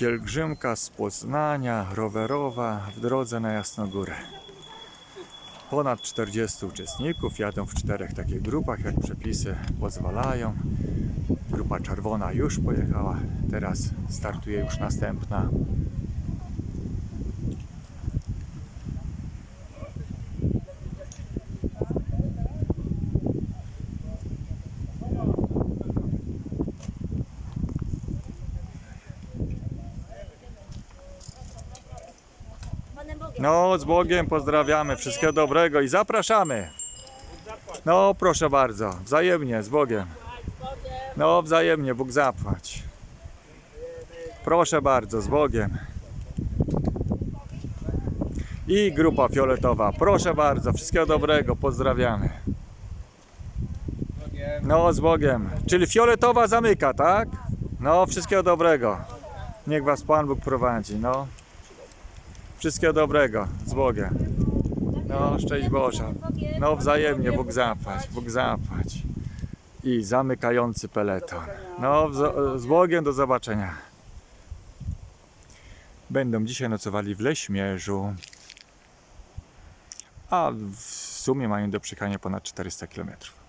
Pielgrzymka z Poznania, rowerowa w drodze na Jasnogórę. Ponad 40 uczestników jadą w czterech takich grupach, jak przepisy pozwalają. Grupa czerwona już pojechała, teraz startuje już następna. No, z Bogiem pozdrawiamy, wszystkiego dobrego i zapraszamy. No, proszę bardzo, wzajemnie, z Bogiem. No, wzajemnie, Bóg zapłać. Proszę bardzo, z Bogiem. I grupa fioletowa, proszę bardzo, wszystkiego dobrego, pozdrawiamy. No, z Bogiem. Czyli fioletowa zamyka, tak? No, wszystkiego dobrego. Niech was Pan Bóg prowadzi, no. Wszystkiego dobrego, z Bogiem. No, szczęść Boże. No, wzajemnie, Bóg zapłać, Bóg zapłać. I zamykający peleton. No, z Bogiem do zobaczenia. Będą dzisiaj nocowali w Leśmierzu. A w sumie mają do przekania ponad 400 kilometrów.